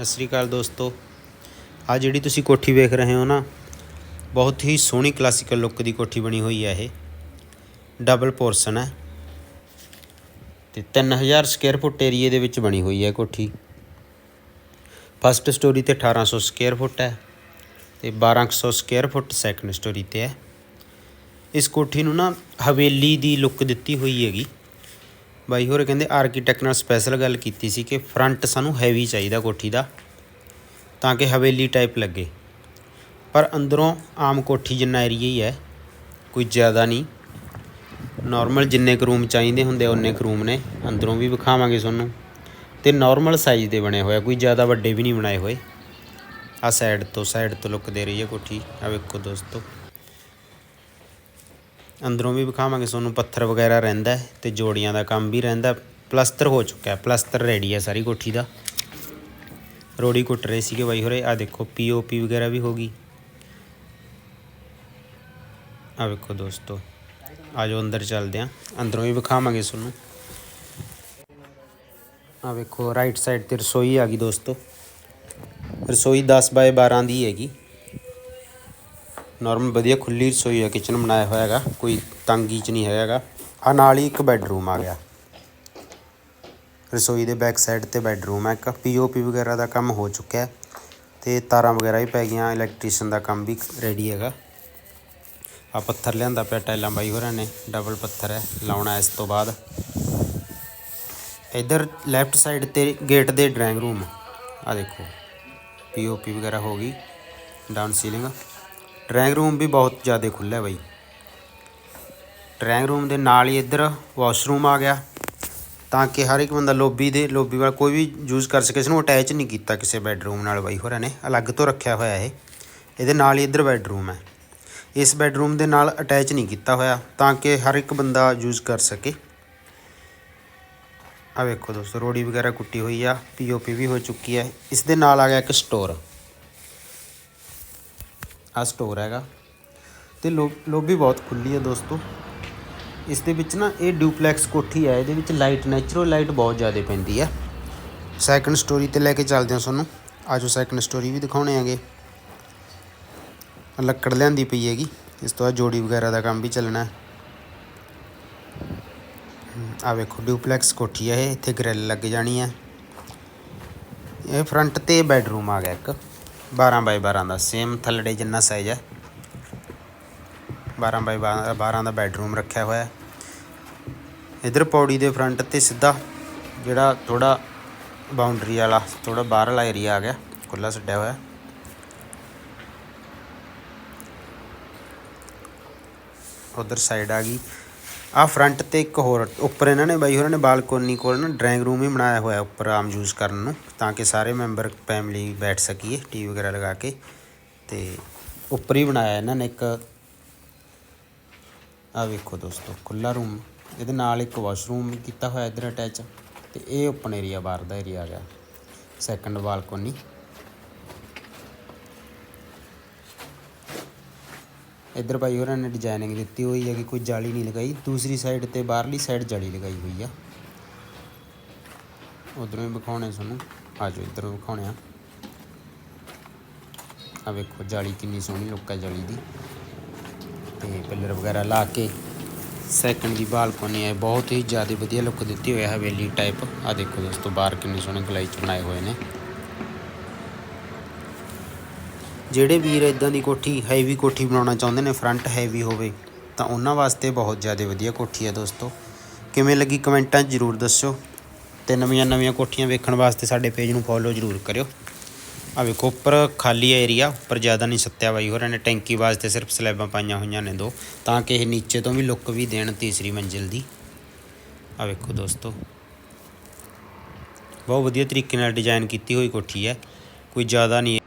ਸਤਿ ਸ੍ਰੀ ਅਕਾਲ ਦੋਸਤੋ। ਆ ਜਿਹੜੀ ਤੁਸੀਂ ਕੋਠੀ ਵੇਖ ਰਹੇ ਹੋ ਨਾ, ਬਹੁਤ ਹੀ ਸੋਹਣੀ ਕਲਾਸੀਕਲ ਲੁੱਕ ਦੀ ਕੋਠੀ ਬਣੀ ਹੋਈ ਹੈ ਇਹ। ਡਬਲ ਪੋਰਸ਼ਨ ਹੈ ਤੇ 3000 ਸਕੁਅਰ ਫੁੱਟ ਏਰੀਏ ਦੇ ਵਿੱਚ ਬਣੀ ਹੋਈ ਹੈ ਕੋਠੀ। ਫਸਟ ਸਟੋਰੀ ਤੇ 1800 ਸਕੁਅਰ ਫੁੱਟ ਹੈ ਤੇ 1200 ਸਕੁਅਰ ਫੁੱਟ ਸੈਕੰਡ ਸਟੋਰੀ ਤੇ ਹੈ ਇਸ ਕੋਠੀ ਨੂੰ ਨਾ ਹਵੇਲੀ ਦੀ ਲੁੱਕ ਦਿੱਤੀ ਹੋਈ ਹੈਗੀ। ਬਾਈ ਹੋਰ ਕਹਿੰਦੇ ਆਰਕੀਟੈਕਟ ਨਾਲ ਸਪੈਸ਼ਲ ਗੱਲ ਕੀਤੀ ਸੀ ਕਿ ਫਰੰਟ ਸਾਨੂੰ ਹੈਵੀ ਚਾਹੀਦਾ ਕੋਠੀ ਦਾ, ਤਾਂ ਕਿ ਹਵੇਲੀ ਟਾਈਪ ਲੱਗੇ। ਪਰ ਅੰਦਰੋਂ ਆਮ ਕੋਠੀ ਜਿੰਨਾ ਏਰੀਆ ਹੀ ਹੈ, ਕੋਈ ਜ਼ਿਆਦਾ ਨਹੀਂ। ਨਾਰਮਲ ਜਿੰਨੇ ਕੁ ਰੂਮ ਚਾਹੀਦੇ ਹੁੰਦੇ ਉਨੇ ਕੁ ਰੂਮ ਨੇ। ਅੰਦਰੋਂ ਵੀ ਵਿਖਾਵਾਂਗੇ ਤੁਹਾਨੂੰ। ਤੇ ਨਾਰਮਲ ਸਾਈਜ਼ ਦੇ ਬਣੇ ਹੋਇਆ ਕੋਈ ਜ਼ਿਆਦਾ ਵੱਡੇ ਵੀ ਨਹੀਂ ਬਣਾਏ ਹੋਏ। ਆ ਸਾਈਡ ਤੋਂ ਸਾਈਡ ਤੋਂ ਲੁੱਕ ਦੇ ਰਹੀ ਹੈ ਕੋਠੀ। ਆ ਵੇਖੋ ਦੋਸਤੋ। ਅੰਦਰੋਂ ਵੀ ਵਿਖਾਵਾਂਗੇ ਤੁਹਾਨੂੰ ਪੱਥਰ ਵਗੈਰਾ ਰਹਿੰਦਾ ਹੈ ਤੇ ਜੋੜੀਆਂ ਦਾ ਕੰਮ ਵੀ ਰਹਿੰਦਾ। ਪਲਸਤਰ ਹੋ ਚੁੱਕਾ ਹੈ, ਪਲਸਤਰ ਰੈਡੀ ਹੈ ਸਾਰੀ ਕੋਠੀ ਦਾ। ਰੋੜੀ ਕੁੱਟ ਰਹੇ ਸੀਗੇ ਬਾਈ ਹੋਰੇ ਆ ਦੇਖੋ ਪੀਓਪੀ ਵਗੈਰਾ ਵੀ ਹੋ ਗਈ। ਆ ਵੇਖੋ ਦੋਸਤੋ ਆ ਜਾਓ ਅੰਦਰ ਚੱਲਦੇ ਆਂ ਅੰਦਰੋਂ ਵੀ ਵਿਖਾਵਾਂਗੇ ਤੁਹਾਨੂੰ ਆ ਵੇਖੋ ਰਾਈਟ ਸਾਈਡ ਤੇ ਰਸੋਈ ਆ ਗਈ ਦੋਸਤੋ। ਰਸੋਈ 10 ਬਾਏ 12 ਦੀ ਹੈਗੀ। ਨਾਰਮਲ ਵਧੀਆ ਖੁੱਲੀ ਰਸੋਈ ਹੈ ਕਿਚਨ ਬਣਾਇਆ ਹੋਇਆ ਹੈਗਾ, ਕੋਈ ਤੰਗੀ ਚ ਨਹੀਂ ਹੈਗਾ ਆ ਨਾਲ ਹੀ ਇੱਕ ਬੈੱਡਰੂਮ ਆ ਗਿਆ। ਰਸੋਈ ਦੇ ਬੈਕ ਸਾਈਡ ਤੇ ਬੈੱਡਰੂਮ ਹੈ ਇੱਕ ਪੀਓਪੀ ਵਗੈਰਾ ਦਾ ਕੰਮ ਹੋ ਚੁੱਕਿਆ ਹੈ ਤੇ ਤਾਰਾਂ ਵਗੈਰਾ ਵੀ ਪੈ ਗਈਆਂ ਇਲੈਕਟ੍ਰੀਸ਼ੀਅਨ ਦਾ ਕੰਮ ਵੀ ਰੈਡੀ ਹੈਗਾ। ਆ ਪੱਥਰ ਲਿਆਂਦਾ ਪਿਆ ਟਾਈਲਾਂ ਬਾਈ ਹੋਰਾਂ ਨੇ ਡਬਲ ਪੱਥਰ ਹੈ, ਲਾਉਣਾ ਇਸ ਤੋਂ ਬਾਅਦ। ਇਧਰ ਲੈਫਟ ਸਾਈਡ ਤੇ ਗੇਟ ਦੇ ਡਰਾਇੰਗ ਰੂਮ ਆ ਦੇਖੋ ਪੀਓਪੀ ਵਗੈਰਾ ਹੋ ਗਈ ਡਾਊਨ ਸੀਲਿੰਗ ਡਰਾਇੰਗ ਰੂਮ ਵੀ ਬਹੁਤ ਜ਼ਿਆਦਾ ਖੁੱਲ੍ਹਾ ਹੈ ਬਾਈ। ਡਰਾਇੰਗ ਰੂਮ ਦੇ ਨਾਲ ਹੀ ਇੱਧਰ ਵਾਸ਼ਰੂਮ ਆ ਗਿਆ। ਤਾਂ ਕਿ ਹਰ ਇੱਕ ਬੰਦਾ ਲੋਬੀ ਦੇ ਲੋਬੀ ਵਾਲਾ ਕੋਈ ਵੀ ਯੂਜ਼ ਕਰ ਸਕੇ ਇਸ ਨੂੰ ਅਟੈਚ ਨਹੀਂ ਕੀਤਾ ਕਿਸੇ ਬੈੱਡਰੂਮ ਨਾਲ ਬਾਈ ਹੋਰਾਂ ਨੇ। ਅਲੱਗ ਤੋਂ ਰੱਖਿਆ ਹੋਇਆ ਇਹ। ਇਹਦੇ ਨਾਲ ਹੀ ਇੱਧਰ ਬੈੱਡਰੂਮ ਹੈ। ਇਸ ਬੈੱਡਰੂਮ ਦੇ ਨਾਲ ਅਟੈਚ ਨਹੀਂ ਕੀਤਾ ਹੋਇਆ, ਤਾਂ ਕਿ ਹਰ ਇੱਕ ਬੰਦਾ ਯੂਜ਼ ਕਰ ਸਕੇ। ਆ ਵੇਖੋ ਦੋਸਤੋ, ਰੋੜੀ ਵਗੈਰਾ ਕੁੱਟੀ ਹੋਈ ਆ ਪੀਓਪੀ ਵੀ ਹੋ ਚੁੱਕੀ ਹੈ। ਇਸ ਦੇ ਨਾਲ ਆ ਗਿਆ ਇੱਕ ਸਟੋਰ ਆ ਸਟੋਰ ਹੈਗਾ। ਤੇ ਲੋ ਲੋਬੀ ਬਹੁਤ ਖੁੱਲੀ ਹੈ ਦੋਸਤੋ। ਇਸ ਦੇ ਵਿੱਚ ਨਾ ਇਹ ਡਿਊਪਲੈਕਸ ਕੋਠੀ ਹੈ ਇਹਦੇ ਵਿੱਚ ਲਾਈਟ ਨੈਚੁਰਲ ਲਾਈਟ ਬਹੁਤ ਜ਼ਿਆਦਾ ਪੈਂਦੀ ਹੈ ਸੈਕੰਡ ਸਟੋਰੀ ਤੇ ਲੈ ਕੇ ਚੱਲਦੇ ਹਾਂ ਤੁਹਾਨੂੰ। ਆਜੋ ਸੈਕੰਡ ਸਟੋਰੀ ਵੀ ਦਿਖਾਉਣੇ ਆਗੇ ਲੱਕੜ ਲਿਆਂਦੀ ਪਈ ਹੈਗੀ। ਇਸ ਤੋਂ ਬਾਅਦ ਜੋੜੀ ਵਗੈਰਾ ਦਾ ਕੰਮ ਵੀ ਚੱਲਣਾ। ਹੈ ਆ ਵੇਖੋ ਡਿਊਪਲੈਕਸ ਕੋਠੀ ਹੈ ਇਹ। ਇੱਥੇ ਗ੍ਰਿਲ ਲੱਗ ਜਾਣੀ ਹੈ ਇਹ ਫਰੰਟ ਤੇ ਬੈੱਡਰੂਮ ਆ ਗਿਆ ਇੱਕ। 12 ਬਾਈ 12 ਦਾ ਸੇਮ ਥੱਲੜੇ ਜਿੰਨਾ ਸਾਈਜ਼ ਹੈ। 12 ਬਾਈ 12 ਦਾ ਬੈੱਡਰੂਮ ਰੱਖਿਆ ਹੋਇਆ ਹੈ। ਇਧਰ ਪੌੜੀ ਦੇ ਫਰੰਟ ਤੇ ਸਿੱਧਾ ਜਿਹੜਾ ਥੋੜਾ ਬਾਉਂਡਰੀ ਵਾਲਾ ਥੋੜਾ ਬਾਹਰਲਾ ਏਰੀਆ ਆ ਗਿਆ ਖੁੱਲਾ ਛੱਡਿਆ ਹੋਇਆ। ਉਧਰ ਸਾਈਡ ਆ ਗਈ। ਆ ਫਰੰਟ ਤੇ ਇੱਕ ਹੋਰ, ਉੱਪਰ ਇਹਨਾਂ ਨੇ ਬਾਈ ਹੋਰਾਂ ਨੇ ਬਾਲਕੋਨੀ ਕੋਲ ਨਾ ਡਰਾਇੰਗ ਰੂਮ ਹੀ ਬਣਾਇਆ ਹੋਇਆ ਉੱਪਰ ਆਮ ਯੂਜ਼ ਕਰਨ ਨੂੰ, ਤਾਂ ਕਿ ਸਾਰੇ ਮੈਂਬਰ ਫੈਮਿਲੀ ਬੈਠ ਸਕੀਏ ਟੀਵੀ ਵਗੈਰਾ ਲਗਾ ਕੇ। ਤੇ ਉੱਪਰ ਹੀ ਬਣਾਇਆ ਇਹਨਾਂ ਨੇ ਇੱਕ ਆ ਵੇਖੋ ਦੋਸਤੋ ਖੁੱਲਾ ਰੂਮ ਇਹਦੇ ਨਾਲ ਇੱਕ ਵਾਸ਼ਰੂਮ ਕੀਤਾ ਹੋਇਆ ਇਧਰ ਅਟੈਚ ਤੇ ਇਹ ਓਪਨ ਏਰੀਆ ਬਾਹਰ ਦਾ ਏਰੀਆ ਆ ਗਿਆ ਸੈਕੰਡ ਬਾਲਕੋਨੀ। ਇੱਧਰ ਭਾਈ ਹੋਰਾਂ ਨੇ ਡਿਜ਼ਾਈਨਿੰਗ ਦਿੱਤੀ ਹੋਈ ਹੈ ਕਿ ਕੋਈ ਜਾਲੀ ਨਹੀਂ ਲਗਾਈ। ਦੂਸਰੀ ਸਾਈਡ ਤੇ ਬਾਹਰਲੀ ਸਾਈਡ ਜਾਲੀ ਲਗਾਈ ਹੋਈ ਆ। ਉਧਰੋਂ ਵੀ ਵਿਖਾਉਣੇ ਤੁਹਾਨੂੰ। ਆਜੋ ਇੱਧਰੋਂ ਵਿਖਾਉਣੇ ਆ। ਆ ਵੇਖੋ, ਜਾਲੀ ਕਿੰਨੀ ਸੋਹਣੀ, ਲੁੱਕ ਹੈ ਜਾਲੀ ਦੀ। ਤੇ ਪਿੱਲਰ ਵਗੈਰਾ ਲਾ ਕੇ ਸੈਕੰਡ ਦੀ ਬਾਲਕੋਨੀ ਹੈ ਬਹੁਤ ਹੀ ਜ਼ਿਆਦਾ ਵਧੀਆ ਲੁੱਕ ਦਿੱਤੀ ਹੋਈ ਹੈ ਹਵੇਲੀ ਟਾਈਪ ਆ ਦੇਖੋ ਦੋਸਤੋ, ਬਾਹਰ ਕਿੰਨੇ ਸੋਹਣੇ ਗਲਾਈ ਚ ਬਣਾਏ ਹੋਏ ਨੇ। ਜਿਹੜੇ ਵੀਰ ਇਦਾਂ ਦੀ ਕੋਠੀ ਹੈਵੀ ਕੋਠੀ ਬਣਾਉਣਾ ਚਾਹੁੰਦੇ ਨੇ ਫਰੰਟ ਹੈਵੀ ਹੋਵੇ, ਤਾਂ ਉਹਨਾਂ ਵਾਸਤੇ ਬਹੁਤ ਜ਼ਿਆਦਾ ਵਧੀਆ ਕੋਠੀ ਹੈ ਦੋਸਤੋ। ਕਿਵੇਂ ਲੱਗੀ ਕਮੈਂਟਾਂ 'ਚ ਜ਼ਰੂਰ ਦੱਸਿਓ ਤੇ ਨਵੀਆਂ ਨਵੀਆਂ ਕੋਠੀਆਂ ਵੇਖਣ ਵਾਸਤੇ ਸਾਡੇ ਪੇਜ ਨੂੰ ਫੋਲੋ ਜ਼ਰੂਰ ਕਰਿਓ। ਆ ਵੇਖੋ, ਉੱਪਰ ਖਾਲੀ ਏਰੀਆ ਉੱਪਰ ਜ਼ਿਆਦਾ ਨਹੀਂ ਸੱਤਿਆ ਬਾਈ ਹੋਰਾਂ ਨੇ, ਟੈਂਕੀ ਵਾਸਤੇ ਸਿਰਫ ਸਲੈਬਾਂ ਪਾਈਆਂ ਹੋਈਆਂ ਨੇ ਦੋ, ਤਾਂ ਕਿ ਇਹ ਨੀਚੇ ਤੋਂ ਵੀ ਲੁੱਕ ਵੀ ਦੇਣ ਤੀਸਰੀ ਮੰਜ਼ਿਲ ਦੀ। ਆ ਵੇਖੋ ਦੋਸਤੋ, ਬਹੁਤ ਵਧੀਆ ਤਰੀਕੇ ਨਾਲ ਡਿਜ਼ਾਈਨ ਕੀਤੀ ਹੋਈ ਕੋਠੀ ਹੈ, ਕੋਈ ਜ਼ਿਆਦਾ ਨਹੀਂ